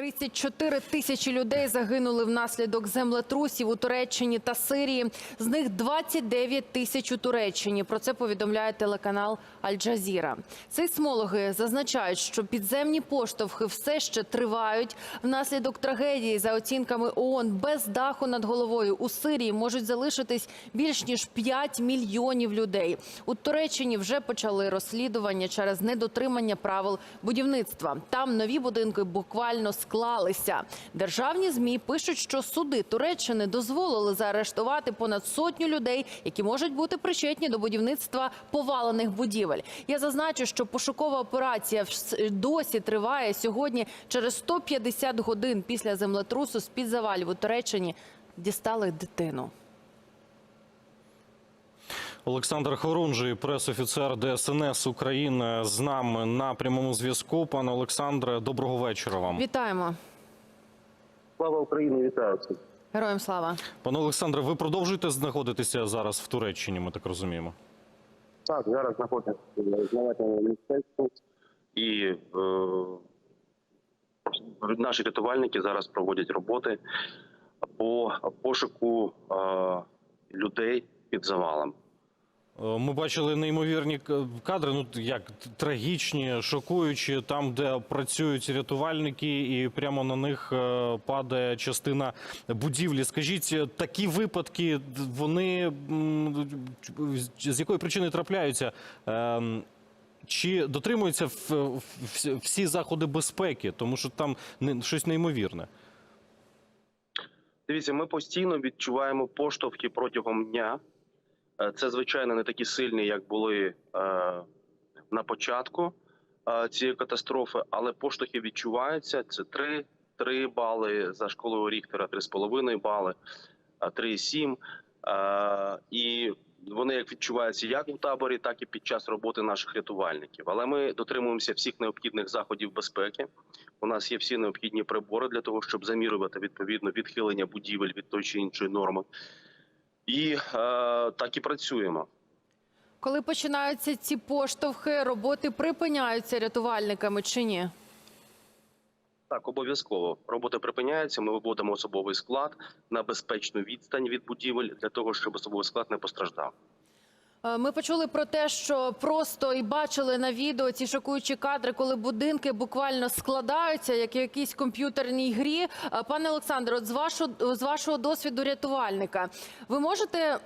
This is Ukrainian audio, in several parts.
34 тисячі людей загинули внаслідок землетрусів у Туреччині та Сирії. З них 29 тисяч у Туреччині. Про це повідомляє телеканал Аль-Джазіра. Сейсмологи зазначають, що підземні поштовхи все ще тривають. Внаслідок трагедії, за оцінками ООН, без даху над головою у Сирії можуть залишитись більш ніж 5 мільйонів людей. У Туреччині вже почали розслідування через недотримання правил будівництва. Там нові будинки буквально склалися. Державні змі пишуть, що суди Туреччини дозволили заарештувати понад сотню людей, які можуть бути причетні до будівництва повалених будівель. Я зазначу, що пошукова операція досі триває сьогодні. Через 150 годин після землетрусу з під завалів у Туреччині дістали дитину. Олександр Хорунжий, пресофіцер ДСНС України, з нами на прямому зв'язку. Пане Олександре, доброго вечора вам. Вітаємо Слава Україні, вітаю героям слава. Пане Олександре, ви продовжуєте знаходитися зараз в Туреччині? Ми так розуміємо. Так, зараз знаходимося в знавательному міністерстві і е, наші рятувальники зараз проводять роботи по пошуку е, людей під завалом. Е, Ми бачили неймовірні кадри, ну як трагічні, шокуючі, там, де працюють рятувальники, і прямо на них е, падає частина будівлі. Скажіть, такі випадки вони з якої причини трапляються? Ем, Чи дотримуються всі- заходи безпеки, тому що там щось неймовірне? Дивіться, ми постійно відчуваємо поштовхи протягом дня. Е, Це, звичайно, не такі сильні, як були е, на початку е, цієї катастрофи, але поштовхи відчуваються. Це 3, 3 бали за школою Ріхтера, 3,5 бали, е, 3,7. Е, І вони як відчуваються як у таборі, так і під час роботи наших рятувальників. Але ми дотримуємося всіх необхідних заходів безпеки. У нас є всі необхідні прибори для того, щоб замірювати відповідно відхилення будівель від тої чи іншої норми. І е, так і працюємо. Коли починаються ці поштовхи, роботи припиняються рятувальниками чи ні? Так, обов'язково робота припиняється. Ми виводимо особовий склад на безпечну відстань від будівель для того, щоб особовий склад не постраждав. Е, Ми почули про те, що просто і бачили на відео ці шокуючі кадри, коли будинки буквально складаються, як якійсь комп'ютерній грі. Е, Пане Олександре, от з вашого з вашого досвіду рятувальника, ви можете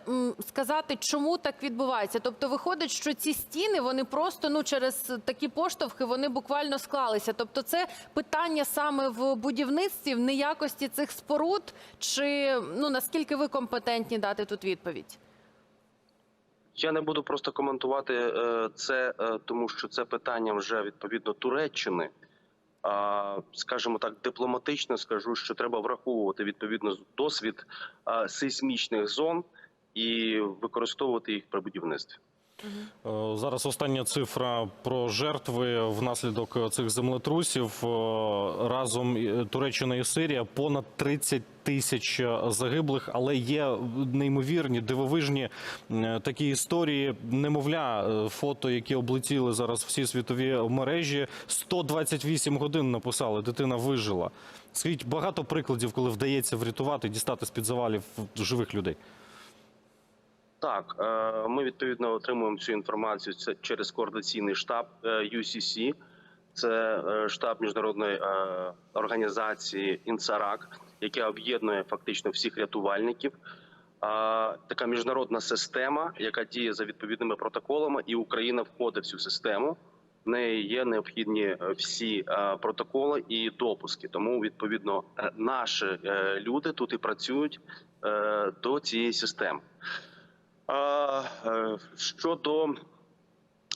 сказати, чому так відбувається? Тобто, виходить, що ці стіни вони просто ну через такі поштовхи вони буквально склалися. Тобто, це питання саме в будівництві, в неякості цих споруд, чи ну наскільки ви компетентні дати тут відповідь? Я не буду просто коментувати е, це, е, тому що це питання вже відповідно Туреччини. А, Скажімо так, дипломатично скажу, що треба враховувати відповідно досвід сейсмічних зон і використовувати їх при будівництві. Е, Зараз остання цифра про жертви внаслідок цих землетрусів. Е, Разом Туреччина і Сирія понад 30 тисяч загиблих, але є неймовірні дивовижні е, такі історії. Немовля, фото, які облетіли зараз всі світові мережі. 128 годин написали. Дитина вижила. Скажіть, багато прикладів, коли вдається врятувати, дістати з під завалів живих людей. Так, е, ми відповідно отримуємо цю інформацію через координаційний штаб е, UCC. Це е, штаб міжнародної е, організації Інцарак, яка об'єднує фактично всіх рятувальників. Така міжнародна система, яка діє за відповідними протоколами, і Україна входить в цю систему. В неї є необхідні е, всі е, протоколи і допуски. Тому відповідно е, наші е, люди тут і працюють е, до цієї системи. А, е, Щодо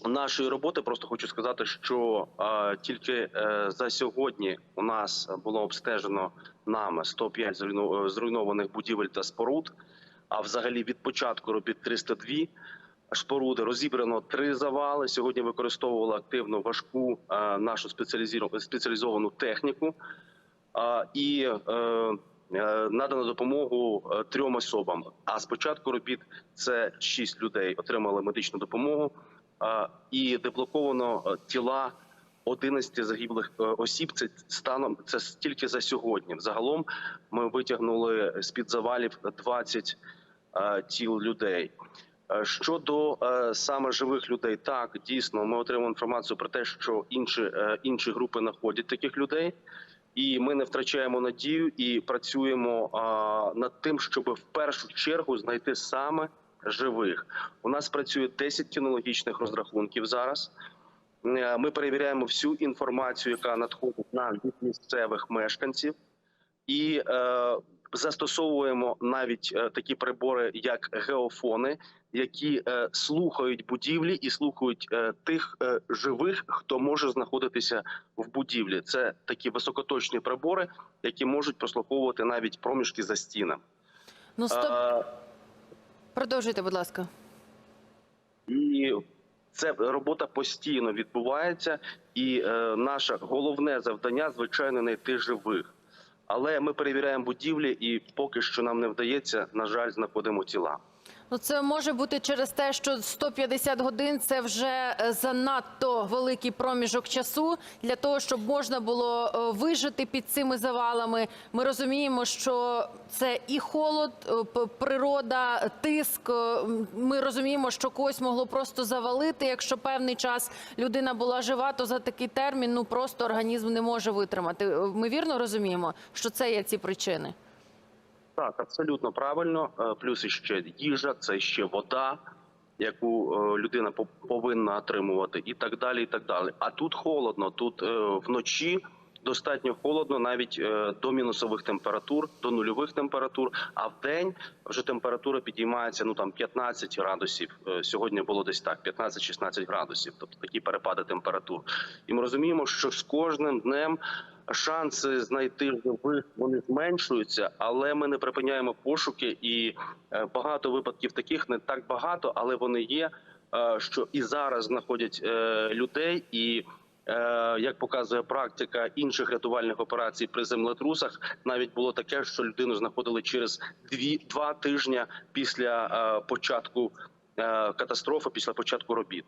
нашої роботи, просто хочу сказати, що а, тільки е, за сьогодні у нас було обстежено нами 105 зруйну- е, зруйнованих будівель та споруд. А взагалі від початку робіт 302 споруди розібрано три завали. Сьогодні використовували активно важку е, нашу спеціалізовану техніку. А, і е, е, надано допомогу е, трьом особам. А з початку робіт це шість людей отримали медичну допомогу, і деблоковано е, тіла 11 загиблих е, осіб. Це станом це тільки за сьогодні. Взагалом ми витягнули з під завалів 20 е, тіл людей. Е, Щодо е, саме живих людей, так дійсно ми отримали інформацію про те, що інші, е, інші групи знаходять таких людей, і ми не втрачаємо надію і працюємо а, над тим, щоб в першу чергу знайти саме живих. У нас працює 10 кінологічних розрахунків зараз. Е, Ми перевіряємо всю інформацію, яка надходить нам від місцевих мешканців, і е, застосовуємо навіть е, такі прибори, як геофони, які е, слухають будівлі і слухають е, тих е, живих, хто може знаходитися в будівлі. Це такі високоточні прибори, які можуть прослуховувати навіть проміжки за стінами. Ну стоп, Е, продовжуйте, будь ласка. І це робота постійно відбувається, і е, наше головне завдання, звичайно, знайти живих. Але ми перевіряємо будівлі, і поки що нам не вдається, на жаль, знаходимо тіла. Ну, це може бути через те, що 150 годин це вже е, занадто великий проміжок часу для того, щоб можна було е, вижити під цими завалами. Ми розуміємо, що це і холод, е, природа, тиск. Ми розуміємо, що когось могло просто завалити. Якщо певний час людина була жива, то за такий термін ну просто організм не може витримати. Ми вірно розуміємо, що це є ці причини. Так, абсолютно правильно. Е, Плюс іще їжа, це ще вода, яку е, людина по- повинна отримувати, і так далі. І так далі. А тут холодно. Тут е, вночі достатньо холодно, навіть до мінусових температур, до нульових температур. А в день вже температура підіймається ну там 15 градусів. Сьогодні було десь так, 15-16 градусів. Тобто такі перепади температур. І ми розуміємо, що з кожним днем шанси знайти живих вони зменшуються, але ми не припиняємо пошуки, і е, багато випадків таких не так багато, але вони є. е, Що і зараз знаходять е, людей, і як показує практика інших рятувальних операцій при землетрусах, навіть було таке, що людину знаходили через дві два тижні після початку катастрофи, після початку робіт.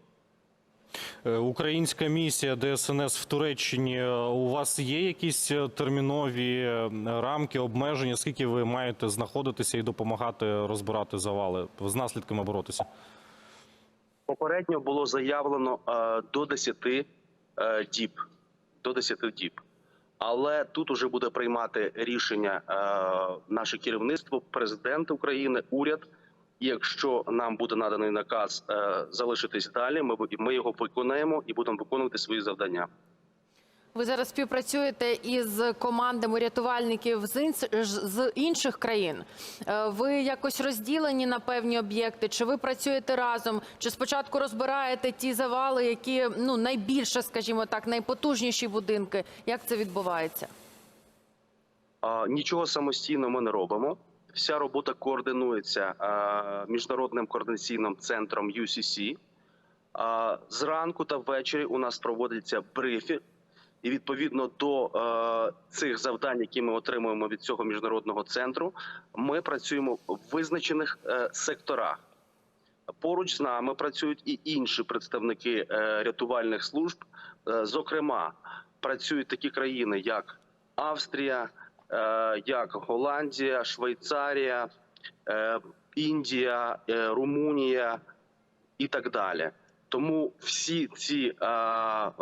Е, Українська місія ДСНС в Туреччині. е, У вас є якісь е, термінові рамки, обмеження? Скільки ви маєте знаходитися і допомагати розбирати завали з наслідками боротися? Попередньо було заявлено до 10 е, діб. До 10 діб. Але тут уже буде приймати рішення наше керівництво, президент України, уряд. Якщо нам буде наданий наказ е, залишитись далі, ми, ми його виконаємо і будемо виконувати свої завдання. Ви зараз співпрацюєте із командами рятувальників з інших країн. Е, Ви якось розділені на певні об'єкти? Чи ви працюєте разом? Чи спочатку розбираєте ті завали, які ну найбільше, скажімо так, найпотужніші будинки? Як це відбувається? Нічого самостійно ми не робимо. Вся робота координується міжнародним координаційним центром UCC. Зранку та ввечері у нас проводиться брифінг. І відповідно до е, цих завдань, які ми отримуємо від цього міжнародного центру, ми працюємо в визначених е, секторах. Поруч з нами працюють і інші представники е, рятувальних служб. Зокрема, працюють такі країни, як Австрія, як Голландія, Швейцарія, е, Індія, е, Румунія і так далі. Тому всі ці е, е,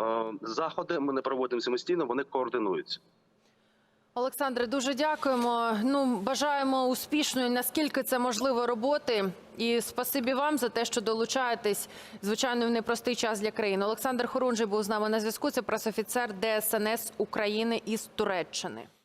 заходи ми не проводимо самостійно, вони координуються. Олександре, дуже дякуємо. Ну бажаємо успішної, наскільки це можливо, роботи. І спасибі вам за те, що долучаєтесь. Звичайно, в непростий час для країни. Олександр Хорунжий був з нами на зв'язку. Це пресофіцер ДСНС України із Туреччини.